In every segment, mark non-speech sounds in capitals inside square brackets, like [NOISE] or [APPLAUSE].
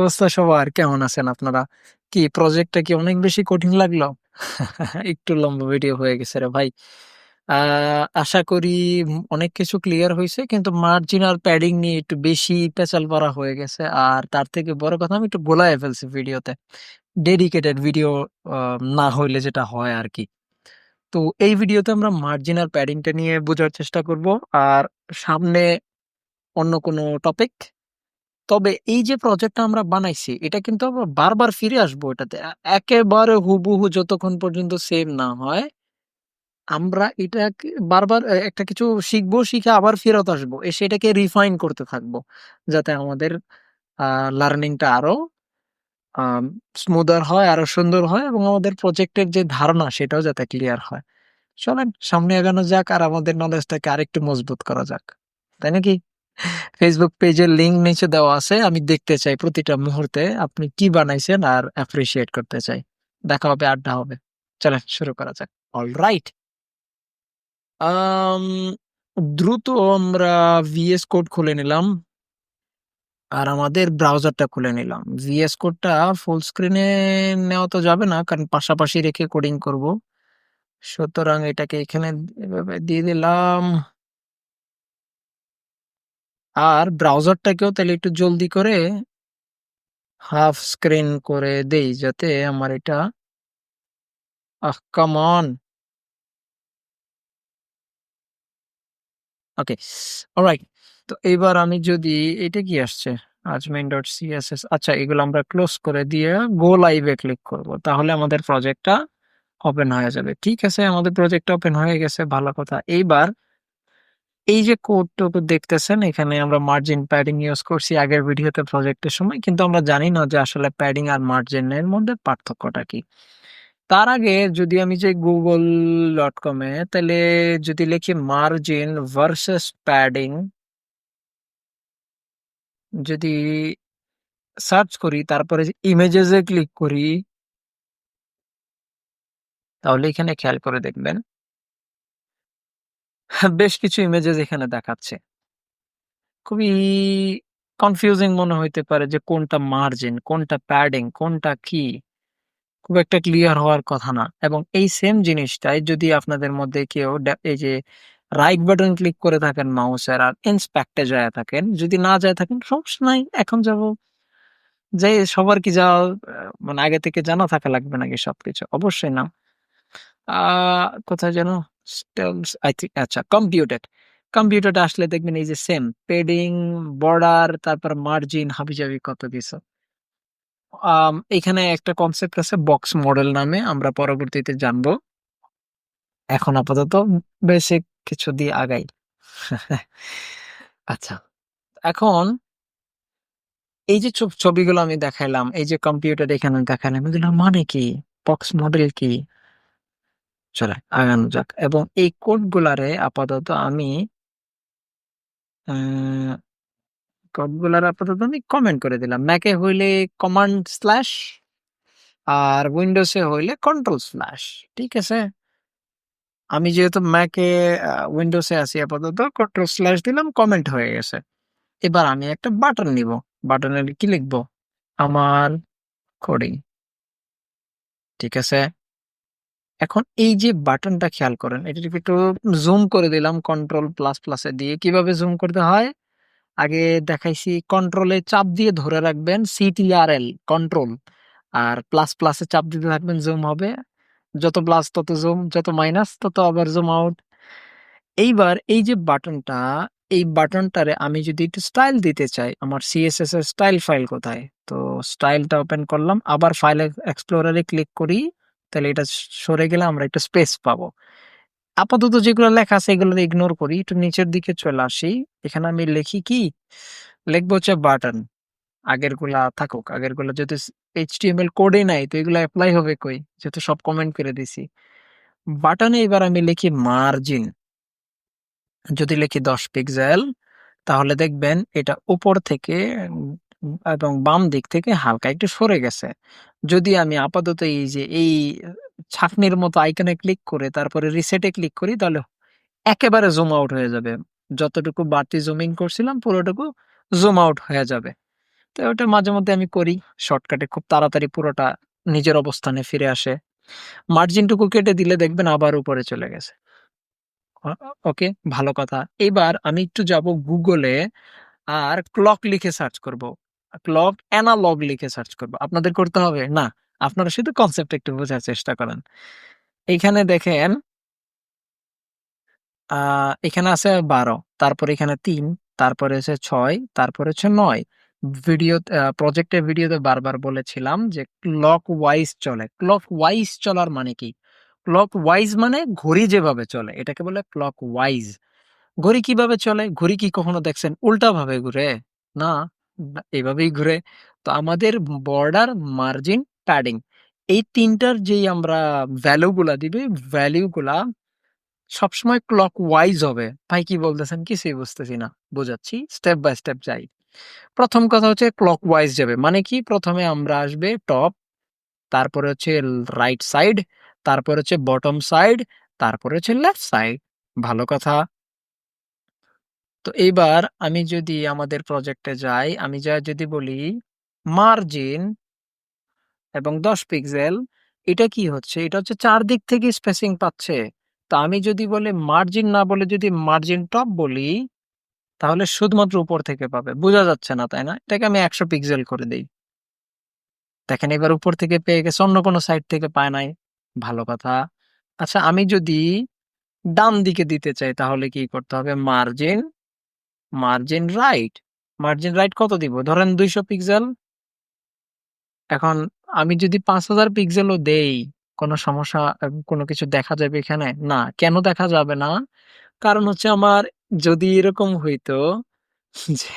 অবস্থা সবার? কেমন আছেন আপনারা? কি প্রজেক্টটা কি অনেক বেশি কঠিন লাগল? [LAUGHS] একটু লম্বা ভিডিও হয়ে গেছে রে ভাই। আশা করি অনেক কিছু ক্লিয়ার হয়েছে, কিন্তু মার্জিন আর প্যাডিং নিয়ে একটু বেশি পেঁচাল পড়া হয়ে গেছে। আর তার থেকে বড় কথা, আমি একটু গোলায় ফেলছি ভিডিওতে। ডেডিকেটেড ভিডিও না হইলে যেটা হয় আর কি তো এই ভিডিওতে আমরা মার্জিন আর প্যাডিংটা নিয়ে বোঝার চেষ্টা করব। আর সামনে অন্য কোনো টপিক। তবে এই যে প্রজেক্টটা আমরা বানাইছি এটা কিন্তু আমরা বারবার ফিরে আসব এটাতে। একেবারে হুবহু যতক্ষণ পর্যন্ত সেম না হয় আমরা এটা বারবার একটা কিছু শিখব, শিখে আবার ফেরত আসব। এসে এটাকে রিফাইন করতে থাকব। যাতে আমাদের লার্নিংটা আরও স্মুদার হয়, আরও সুন্দর হয় এবং আমাদের প্রজেক্টের যে ধারণা সেটাও যাতে ক্লিয়ার হয়। চলেন সামনে এগানো যাক আর আমাদের নলেজটাকে আরেকটু মজবুত করা যাক। তাই নাকি? Facebook পেজের লিংক নিচে দেওয়া আছে। আমি দেখতে চাই প্রতিটা মুহূর্তে আপনি কি বানাইছেন আর অ্যাপ্রিসিয়েট করতে চাই। দেখা হবে, আড্ডা হবে। চলেন শুরু করা যাক। অলরাইট। আম দ্রুত আমরা VS কোড খুলে নিলাম। আর আমাদের ব্রাউজারটা খুলে নিলাম। VS কোডটা ফুল স্ক্রিনে নেওয়া তো যাবে না কারণ পাশাপাশি রেখে কোডিং করব। সুতরাং এটাকে এখানে এভাবে দিয়ে দিলাম। আর ব্রাউজারটাকেও তাহলে একটু জলদি করে হাফ স্ক্রিন করে দেই যাতে আমার এটা আহ কাম অন! Okay, alright. তো এইবার আমি যদি এটা কি আসছে? ajmain.css আচ্ছা এগুলো আমরা ক্লোজ করে দিয়ে গো লাইভে ক্লিক করব। তাহলে আমাদের প্রজেক্টটা ওপেন হয়ে যাবে। ঠিক আছে আমাদের প্রজেক্টটা ওপেন হয়ে গেছে ভালো কথা। এইবার এই যে কোডটুকু দেখতেছেন, এখানে আমরা মার্জিন প্যাডিং ইউজ করছি আগের ভিডিওতে প্রজেক্টের সময়। কিন্তু আমরা জানি না যে আসলে প্যাডিং আর মার্জিনের মধ্যে পার্থক্যটা কি? তার আগে যদি আমি যাই google.com এ, তাহলে যদি লিখি মার্জিন ভার্সাস প্যাডিং যদি সার্চ করি, তারপরে যে ইমেজেস ক্লিক করি, তাহলে এখানে খেয়াল করে দেখবেন বেশ কিছু ইমেজেস এখানে দেখাচ্ছে। খুবই কনফিউজিং মনে হইতে পারে যে কোনটা মার্জিন, কোনটা প্যাডিং, কোনটা কি? খুব একটা ক্লিয়ার হওয়ার কথা না। এবং এই সেম জিনিসটাই যদি আপনাদের মধ্যে কেউ এই যে রাইট বাটন ক্লিক করে থাকেন মাউসের আর ইন্সপেক্ট যায়া থাকেন, যদি না যায়া থাকেন সমস্যা নাই। এখন যাব। যেয়ে সবার কি যাওয়া মানে আগে থেকে জানা থাকা লাগবে নাকি সবকিছু? অবশ্যই না। আ কোথায় যেন? স্টেলস আই থিংক আচ্ছা কম্পিউটেড। কম্পিউটেড আসলে দেখবেন এই যে সেম প্যাডিং, বর্ডার তারপর মার্জিন হাবিজাবি কত কিছু। এখানে একটা কনসেপ্ট আছে বক্স মডেল নামে আমরা পরবর্তীতে জানব। এখন আপাতত বেসিক কিছু দিয়ে আগাই। [LAUGHS] আচ্ছা। এখন এই যে ছবিগুলো আমি দেখাইলাম, এই যে কম্পিউটার এখানে দেখাইলাম, এগুলোর মানে কি? বক্স মডেল কি? চলেন আগানো যাক। এবং এই কোডগুলারে আপাতত আমি কোডগুলার আপাতত আমি কমেন্ট করে দিলাম। ম্যাকে হইলে কমান্ড স্ল্যাশ আর উইন্ডোজে হইলে কন্ট্রোল স্ল্যাশ। ঠিক আছে? আমি যেহেতু ম্যাকে আ উইন্ডোজে আছি আপাতত কন্ট্রোল স্ল্যাশ দিলাম কমেন্ট হয়ে গেছে। এবার আমি একটা বাটন নিব বাটনে কি লিখব? আমার কোডিং। ঠিক আছে? এখন এই যে বাটনটা খেয়াল করেন, এটাকে একটু জুম করে দিলাম কন্ট্রোল প্লাস প্লাসে দিয়ে। কীভাবে জুম করতে হয়? আগে দেখাইছি কন্ট্রোলে চাপ দিয়ে ধরে রাখবেন সিটিআরএল কন্ট্রোল। আর প্লাস প্লাসে চাপ দিতে থাকবেন জুম হবে। যত প্লাস তত জুম, যত মাইনাস তত আবার জুম আউট। এইবার এই যে বাটনটা, এই বাটনটারে আমি যদি একটু স্টাইল দিতে চাই, আমার সিএসএস এর স্টাইল ফাইল কোথায়? তো স্টাইলটা ওপেন করলাম। আবার ফাইল এক্সপ্লোরারে ক্লিক করি। তাহলে এটা সরে গেলে আমরা একটা স্পেস পাবো। আপাতত যেগুলো লেখা আছে এগুলো ইগনোর করি। একটু নিচের দিকে চলে আসি। এখানে আমি লিখি কি? লিখব হচ্ছে বাটন। আগেরগুলা থাকুক। আগেরগুলা যেহেতু স HTML কোডই নাই, তো এগুলা অ্যাপ্লাই হবে কই? যেহেতু সব কমেন্ট করে দিছি। বাটনে এবার আমি লিখি মার্জিন। যদি লিখি ১০ পিক্সেল তাহলে দেখবেন এটা উপর থেকে এবং বাম দিক থেকে হালকা একটু সরে গেছে। যদি আমি আপাতত এই যে, এই ছাঁকনির মতো আইকনে ক্লিক করে, তারপরে রিসেট এ ক্লিক করি, তাহলে একেবারে জুম আউট হয়ে যাবে। যতটুকু বাড়তি জুম করছিলাম, পুরোটুকু জুম আউট হয়ে যাবে। তো ওটা মাঝে মধ্যে আমি করি শর্টকাটে খুব তাড়াতাড়ি পুরোটা নিজের অবস্থানে ফিরে আসে মার্জিনটুকু কেটে দিলে দেখবেন আবার উপরে চলে গেছে ওকে, ভালো কথা এবার আমি একটু যাব গুগলে আর ক্লক লিখে সার্চ করব ক্লক অ্যানালগ লিখে সার্চ করব। আপনাদের করতে হবে? না। আপনারা শুধু কনসেপ্ট একটু বোঝার চেষ্টা করেন। এখানে দেখেন এখানে আছে বারো, তারপর এখানে তিন, তারপরে আছে ছয়, তারপরে হচ্ছে নয়। ভিডিও প্রজেক্টের ভিডিওতে বারবার বলেছিলাম যে ক্লক ওয়াইজ চলে। ক্লক ওয়াইজ চলার মানে কি? ক্লক ওয়াইজ মানে ঘড়ি যেভাবে চলে, এটাকে বলে ক্লক ওয়াইজ ঘড়ি কীভাবে চলে? ঘড়ি কি কখনো দেখছেন? উল্টা ভাবে ঘুরে? না। এভাবেই ঘুরে। তো আমাদের বর্ডার মার্জিন প্যাডিং এই তিনটার যেই আমরা ভ্যালু গুলা দিবে ভ্যালু গুলা সবসময় ক্লক ওয়াইজ হবে। ভাই কি বলতেছেন? কি কিছুই বুঝতেছি না। বোঝাচ্ছি স্টেপ বাই স্টেপ যাই। প্রথম কথা হচ্ছে ক্লক ওয়াইজ যাবে। মানে কি? প্রথমে আমরা আসবে টপ তারপরে হচ্ছে রাইট সাইড তারপরে হচ্ছে বটম সাইড তারপরে হচ্ছে লেফট সাইড ভালো কথা। তো এইবার আমি যদি আমাদের প্রজেক্টে যাই, আমি যা যদি বলি মার্জিন এবং দশ পিক্সেল এটা কি হচ্ছে? এটা হচ্ছে চারদিক থেকে স্পেসিং পাচ্ছে। তো আমি যদি বলে মার্জিন না বলে যদি মার্জিন টপ বলি, তাহলে শুধুমাত্র উপর থেকে পাবে। বোঝা যাচ্ছে না, তাই না? এটাকে আমি একশো পিক্সেল করে দিই। দেখেন এবার উপর থেকে পেয়ে গেছে, অন্য কোনো সাইড থেকে পায় নাই। ভালো কথা। আচ্ছা আমি যদি ডান দিকে দিতে চাই, তাহলে কি করতে হবে? Margin margin right? Margin right কত দিব? ধরেন দুইশো পিক্সেল। এখন আমি যদি পাঁচ হাজার পিক্সেলও দেই, কোনো সমস্যা কোনো কিছু দেখা যাবে এখানে? না। কেন দেখা যাবে না? কারণ হচ্ছে আমার, যদি এরকম হইতো যে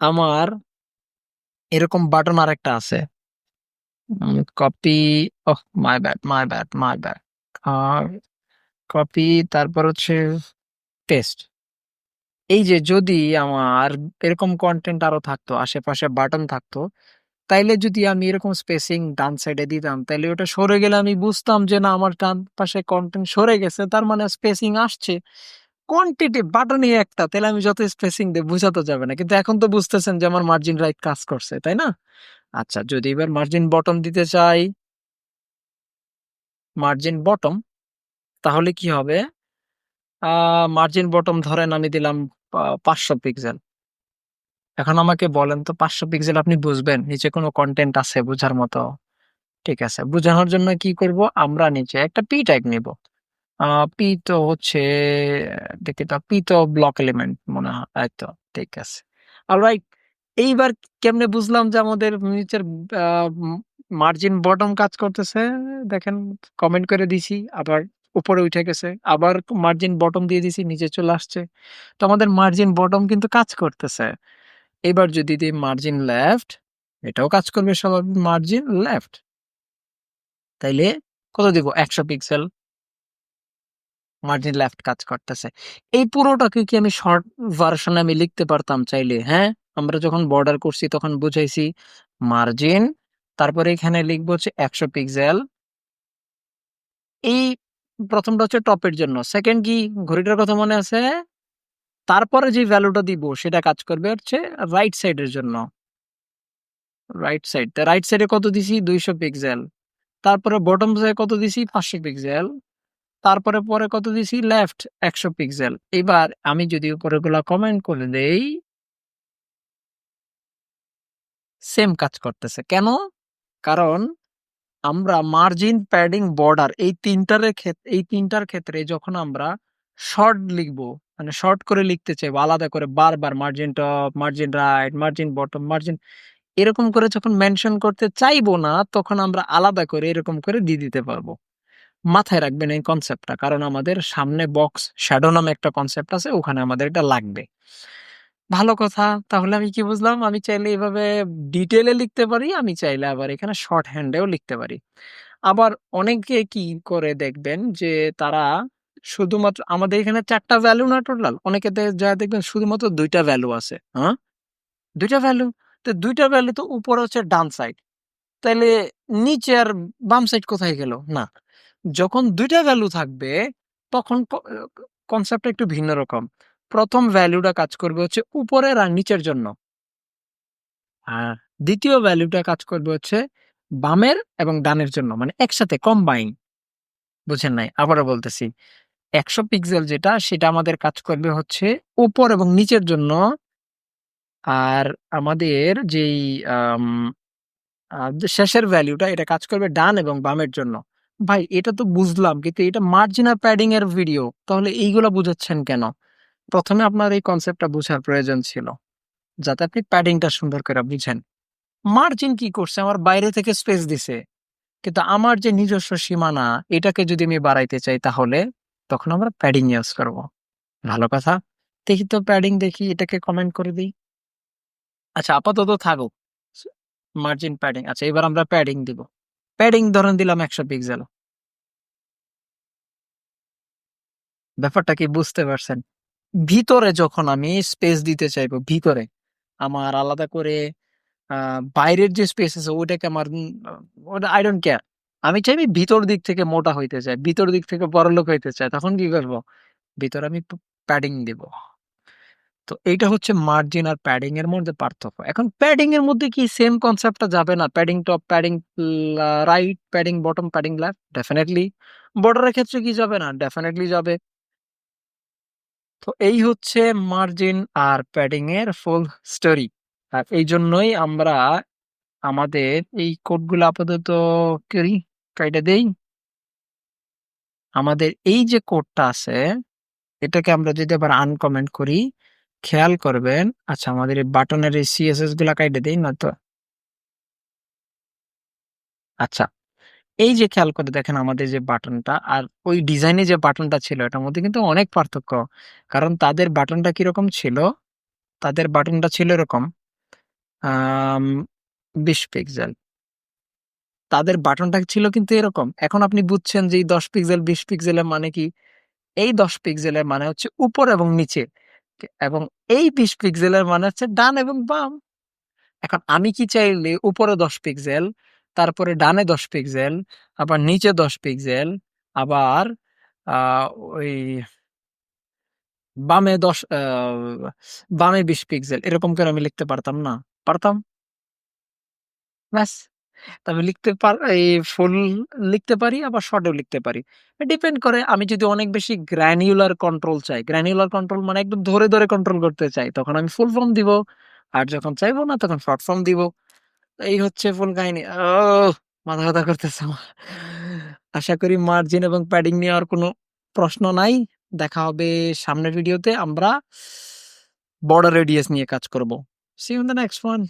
আমার এরকম বাটন আরেকটা আছে। Copy oh my bad my bad my bad copy তারপর হচ্ছে টেস্ট এই যে যদি আমার এরকম কন্টেন্ট আরও থাকতো, আশেপাশে বাটন থাকতো, তাইলে যদি আমি এরকম স্পেসিং ডান সাইডে দিতাম, তাইলে ওটা সরে গেলে আমি বুঝতাম যে না, আমার ডান পাশে কন্টেন্ট সরে গেছে, তার মানে স্পেসিং আসছে। কোয়ান্টিটি বাটনই একটা তাহলে আমি যত স্পেসিং দেব বুঝাতে যাবে না। কিন্তু এখন তো বুঝতেছেন যে আমার মার্জিন রাইট কাজ করছে, তাই না? আচ্ছা যদি এবার মার্জিন বটম দিতে চাই মার্জিন বটম তাহলে কি হবে? মার্জিন বটম ধরেন আমি দিলাম পাঁচশো পিক্সেল এখন আমাকে বলেন তো পাঁচশো পিক্সেল আপনি বুঝবেন, নিচে কোনো কন্টেন্ট আছে বোঝার মতো? ঠিক আছে, বোঝানোর জন্য কি করব? আমরা নিচে একটা পি ট্যাগ নিব। পি তো হচ্ছে, দেখি তো পি তো ব্লক এলিমেন্ট মনে হয় তো, ঠিক আছে। অলরাইট এইবার কেমনে বুঝলাম যে আমাদের নিচের মার্জিন বটম কাজ করতেছে? দেখেন কমেন্ট করে দিছি, আবার উপরে উঠে গেছে। আবার মার্জিন বটম দিয়ে দিছি নিচে চলে আসছে। তো আমাদের মার্জিন বটম কিন্তু কাজ করতেছে। এবার যদি দিই মার্জিন লেফট এটাও কাজ করবে স্বাভাবিক মার্জিন লেফট তাইলে কত দিব? একশো পিক্সেল মার্জিন লেফট কাজ করতেছে। এই পুরোটাকে কি আমি শর্ট ভার্সনে আমি লিখতে পারতাম চাইলে? হ্যাঁ আমরা যখন বর্ডার করছি তখন বুঝাইছি মার্জিন তারপরে এখানে লিখব হচ্ছে একশো পিক্সেল এই প্রথমটা হচ্ছে টপের জন্য। সেকেন্ড কি? ঘড়িটার কথা মনে আছে? তারপরে যে ভ্যালুটা দিব, সেটা কাজ করবে হচ্ছে রাইট সাইডের জন্য। রাইট সাইড রাইট সাইডে কত দিছি? দুইশো পিক্সেল তারপরে বটম সাইডে কত দিছি? পাঁচশো পিক্সেল তারপরে পরে কত দিছি? লেফট একশো পিক্সেল এবার আমি যদি উপরে গুলা কমেন্ট করে দেই সেম কাজ করতেছে। কেন? কারণ আমরা মার্জিন প্যাডিং বর্ডার এই তিনটার ক্ষেত্রে এই তিনটার ক্ষেত্রে যখন আমরা শর্ট লিখব মানে শর্ট করে লিখতে চাইব, আলাদা করে বারবার margin top margin right margin bottom margin এরকম করে যখন মেনশন করতে চাইব না, তখন আমরা আলাদা করে এরকম করে দিয়ে দিতে পারব। মাথায় রাখবেন এই কনসেপ্টটা কারণ আমাদের সামনে বক্স শ্যাডো নামে একটা কনসেপ্ট আছে, ওখানে আমাদের এটা লাগবে। ভালো কথা। তাহলে আমি কি বুঝলাম? আমি চাইলে এভাবে ডিটেলে লিখতে পারি, আমি চাইলে আবার এখানে শর্ট হ্যান্ডেও লিখতে পারি। আবার অনেকে কি করে দেখবেন যে, তারা শুধুমাত্র আমাদের এখানে চারটা ভ্যালু না টোটাল অনেকে যা দেখবেন শুধুমাত্র দুইটা ভ্যালু আছে হ্যাঁ? দুইটা ভ্যালু তো দুইটা ভ্যালু তো উপরে হচ্ছে ডান সাইড তাইলে নিচে আর বাম সাইড কোথায় গেল? না। যখন দুইটা ভ্যালু থাকবে, তখন কনসেপ্টটা একটু ভিন্ন রকম। প্রথম ভ্যালুটা কাজ করবে হচ্ছে উপরের আর নিচের জন্য। আর দ্বিতীয় ভ্যালুটা কাজ করবে হচ্ছে বামের এবং ডানের জন্য মানে একসাথে কম্বাইন বুঝেন নাই? আবারও বলতেছি, একশো পিক্সেল যেটা, সেটা আমাদের কাজ করবে হচ্ছে উপর এবং নিচের জন্য। আর আমাদের যেই শেষের ভ্যালুটা এটা কাজ করবে ডান এবং বামের জন্য। ভাই, এটা তো বুঝলাম, কিন্তু এটা মার্জিন প্যাডিং এর ভিডিও তাহলে এইগুলা বুঝাচ্ছেন কেন? প্রথমে আপনার এই কনসেপ্টটা বোঝার প্রয়োজন ছিল, যাতে আপনি প্যাডিংটা সুন্দর করে বুঝেন। মার্জিন কি করছে? আমার বাইরে থেকে স্পেস দিছে। কিন্তু আমার যে নিজস্ব সীমানা, এটাকে যদি আমি বাড়াইতে চাই তাহলে, তখন আমরা প্যাডিং ইউজ করব। ভালো কথা। দেখি তো প্যাডিং দেখি, এটাকে কমেন্ট করে দিই। আচ্ছা আপাতত থাকুক। মার্জিন প্যাডিং আচ্ছা এবার আমরা প্যাডিং দিব। প্যাডিং ধরেন দিলাম একশো পিক্সেল ব্যাপারটা কি বুঝতে পারছেন? ভিতরে যখন আমি স্পেস দিতে চাইব ভিতরে আমার আলাদা করে আহ, বাইরের যে স্পেস আছে ওটাকে আমার আই ডোন্ট কেয়ার আমি চাইবি ভিতর দিক থেকে মোটা হইতে চাই ভিতর দিক থেকে বড়লোক হইতে চাই তখন কি করব? ভিতরে আমি প্যাডিং দিব। তো এইটা হচ্ছে মার্জিন আর প্যাডিং এর মধ্যে পার্থক্য। এখন প্যাডিং এর মধ্যে কি সেম কনসেপ্টটা যাবে না? Padding top padding right padding bottom padding left definitely বর্ডারের ক্ষেত্রে কি যাবে না? ডেফিনেটলি যাবে। তো এই হচ্ছে মার্জিন আর প্যাডিং এর ফুল স্টোরি আর এই জন্যই আমরা আমাদের এই কোডগুলো আপাতত করি কাইটা দেই। আমাদের এই যে কোডটা আছে, এটাকে আমরা যদি আবার আনকমেন্ট করি, খেয়াল করবেন আচ্ছা আমাদের এই বাটনের এই সিএসএসগুলা কাইটে দেই না তো আচ্ছা এই যে খেয়াল করে দেখেন আমাদের যে বাটনটা আর ওই ডিজাইনে যে বাটনটা ছিল, এটার মধ্যে কিন্তু অনেক পার্থক্য। কারণ তাদের বাটনটা কীরকম ছিল? তাদের বাটনটা ছিল এরকম বিশ পিক্সেল। তাদের বাটনটা ছিল কিন্তু এরকম। এখন আপনি বুঝছেন যে এই দশ পিক্সেল, বিশ পিক্সেলের মানে কি? এই দশ পিক্সেলের মানে হচ্ছে উপর এবং নিচে। এবং এই বিশ পিক্সেলের মানে হচ্ছে ডান এবং বাম। এখন আমি কি চাইলে উপরে দশ পিক্সেল তারপরে ডানে দশ পিক্সেল, আবার নিচে দশ পিক্সেল, আবার ওই বামে দশ বামে বিশ পিক্সেল, এরকম করে আমি লিখতে পারতাম না। পারতাম? ব্যাস। তা আমি লিখতে পার, এই ফুল লিখতে পারি, আবার শর্টেও লিখতে পারি। ডিপেন্ড করে, আমি যদি অনেক বেশি গ্র্যানিউলার কন্ট্রোল চাই গ্র্যানিউলার কন্ট্রোল মানে একদম ধরে ধরে কন্ট্রোল করতে চাই, তখন আমি ফুল ফর্ম দিব, আর যখন চাইব না, তখন শর্ট ফর্ম দিব। এই হচ্ছে ফুল কাহিনী। ও মাথা ব্যথা করতেছে আমার। আশা করি মার্জিন এবং প্যাডিং নিয়ে আর কোনো প্রশ্ন নাই। দেখা হবে সামনের ভিডিওতে আমরা বর্ডার রেডিয়াস নিয়ে কাজ করব। See in the next one